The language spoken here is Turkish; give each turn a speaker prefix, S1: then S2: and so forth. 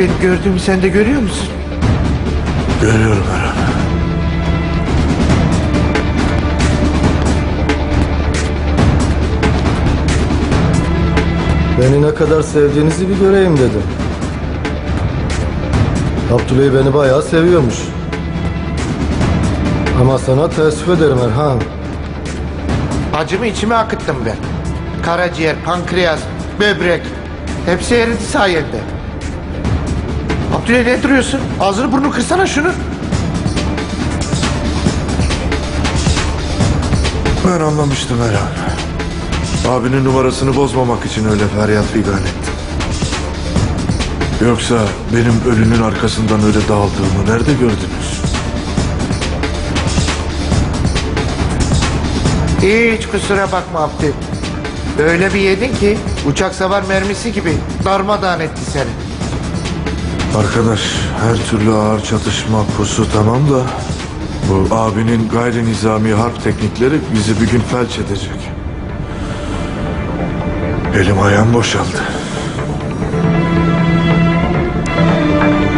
S1: Benim gördüğümü sen de görüyor musun?
S2: Görüyorum Erhan.
S3: Beni ne kadar sevdiğinizi bir göreyim dedim. Abdüley beni bayağı seviyormuş. Ama sana teessüf ederim Erhan.
S1: Acımı içime akıttım ben. Karaciğer, pankreas, böbrek. Hepsi eridi sayende. Abdülay ne duruyorsun? Ağzını burnunu kırsana şunu.
S2: Ben anlamıştım Erhan. Abinin numarasını bozmamak için öyle feryat figan ettim. Yoksa benim ölünün arkasından öyle dağıldığımı nerede gördünüz?
S1: Hiç kusura bakma Abdü. Öyle bir yedin ki uçak savar mermisi gibi darmadağın etti seni.
S2: Arkadaş her türlü ağır çatışma pusu tamam da bu abinin gayri nizami harp teknikleri bizi bir gün felç edecek. Elim ayağım boşaldı.